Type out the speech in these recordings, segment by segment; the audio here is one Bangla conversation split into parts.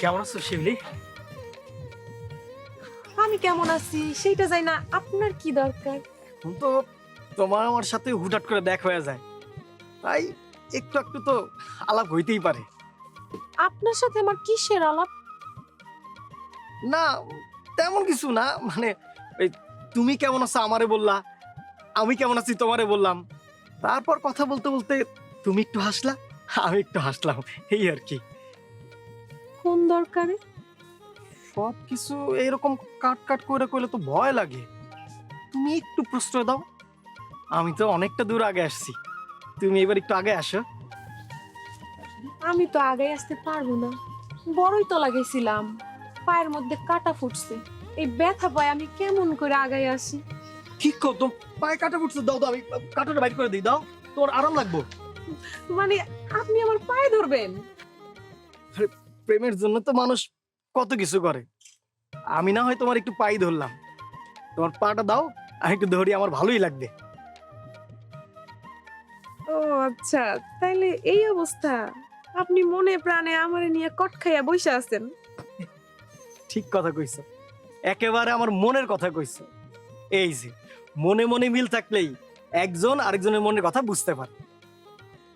কেমন আছো শিবলি আমি কেমন আছি? সেইটা যাই না। আপনার কি দরকার? এখন তো তোমার আমার সাথে হুটহাট করে দেখা হয়ে যায়। তাই একটু একটু তো আলাপ হইতেই পারে। আপনার সাথে আমার কিসের আলাপ? না তেমন কিছু না। মানে এই তুমি কেমন আছো আমারে বললা আমি কেমন আছি তোমারে বললাম। তারপর কথা বলতে বলতে তুমি একটু হাসলা আমি একটু হাসলাম। এই আর কি। কোন দরকারে? সব কিছু এরকম কাট কাট করে করলে তো ভয় লাগে। তুমি একটু প্রশ্রয় দাও। আমি তো অনেকটা দূর আগে আসছি। তুমি এবার একটু আগে আসো। আমি তো আগে আসতে পারব না। বড়ই তো লাগাইছিলাম। পায়ের মধ্যে কাটা ফুটছে। এই ব্যথা পায় আমি কেমন করে আগায় আসি? কি করতো পায়ে কাটা ফুটছে দাও দাও আমি কাটাটা বাইর করে দিই দাও। তোর আরাম লাগবো। মানে আপনি আমার পায়ে ধরবেন? প্রেমের জন্য তো মানুষ কত কিছু করে। আমি না হয় তোমার একটু পাই ধরলাম। তোমার পাটা দাও আমি একটু ধরি আমার ভালোই লাগবে। ও আচ্ছা তাইলে এই অবস্থা। আপনি মনে প্রাণে আমারে নিয়ে কট খাইয়া বসে আছেন। ঠিক কথা কইছো। একেবারে আমার মনের কথা কইছো। এই যে মনে মনে মিল থাকলেই একজন আরেকজনের মনের কথা বুঝতে পারে।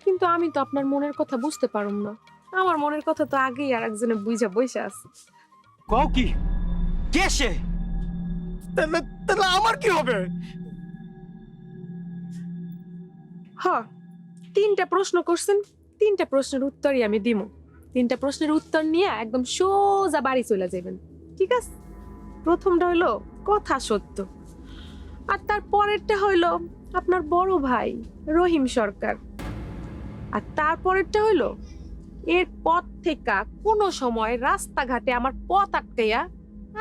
কিন্তু আমি তো আপনার মনের কথা বুঝতে পারুম না। আমার মনের কথা তো আগেই আর একজনে বুঝা বসে আছে। কও কি? কে সে? তাহলে তাহলে আমার কি হবে? হ তিনটা প্রশ্ন করছেন তিনটা প্রশ্নের উত্তরই আমি দিমু। তিনটা প্রশ্নের উত্তর নিয়ে একদম সোজা বাড়ি চলে যাবেন ঠিক আছে? প্রথমটা হইল কথা সত্য। আর তার পরেরটা হইল আপনার বড় ভাই রহিম সরকার। আর তারপরেরটা হইল এর পথ থেকে কোনো সময় রাস্তাঘাটে আমার পথ আটকাইয়া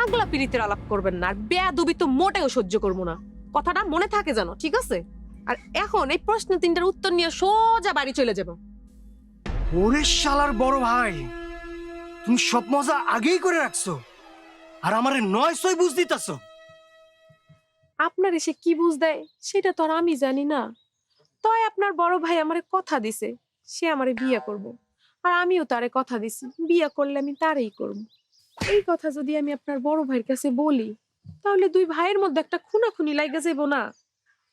আগলা পিড়িতের আলাপ করবেন না আর বেয়াদবি তো মোটেও সহ্য করব না। কথাটা মনে থাকে জানো ঠিক আছে? আর এখন এই প্রশ্ন তিনটার উত্তর নিয়ে সোজা বাড়ি চলে যাব। ওরে শালার বড় ভাই তুমি সব মজা আগেই করে রাখছো আর আমারে নয় সই বুঝ দিতেছো। আপনার এসে কি বুঝ দেয় সেটা তো আর আমি জানি না। তয় আপনার বড় ভাই আমারে কথা দিছে সে আমারে বিয়ে করব। আর আমিও তারে কথা দিছি, বিয়া করলে আমি তারই করব। এই কথা যদি আমি আপনার বড় ভাইয়ের কাছে বলি, তাহলে দুই ভাইয়ের মধ্যে একটা খুনাখুনি লাগা যাইব না।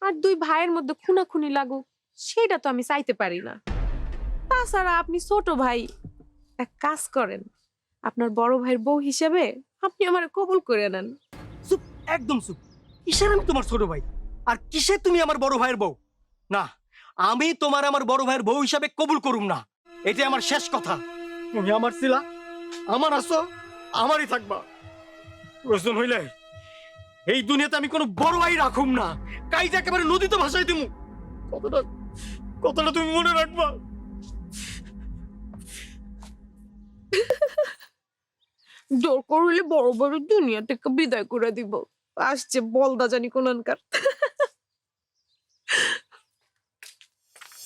আর দুই ভাইয়ের মধ্যে খুনাখুনি লাগুক, সেটা তো আমি চাইতে পারি না। তাছাড়া আপনি ছোট ভাই, এক কাজ করেন, আপনার বড় ভাইয়ের বউ হিসেবে আপনি আমার কবুল করে নেন। চুপ, একদম চুপ। কিসের আমি তোমার ছোট ভাই? আর কিসের তুমি আমার বড় ভাইয়ের বউ? না, আমি তোমার আমার বড় ভাইয়ের বউ হিসাবে কবুল করুম না। এটাই আমার শেষ কথা। তুমি আমার ছিলা আমার আসো আমারই থাকবা। প্রয়োজন হইলে এই দুনিয়াতে আমি কোনো বড় ভাই রাখুম না। কাইটা একেবারে নদীতে ভাসাই দিমু। কতটা কতটা তুমি মনে রাখবা। জোর করলে বড় বড় দুনিয়া থেকে বিদায় করে দিব। আসছে বলদা জানি কোনকার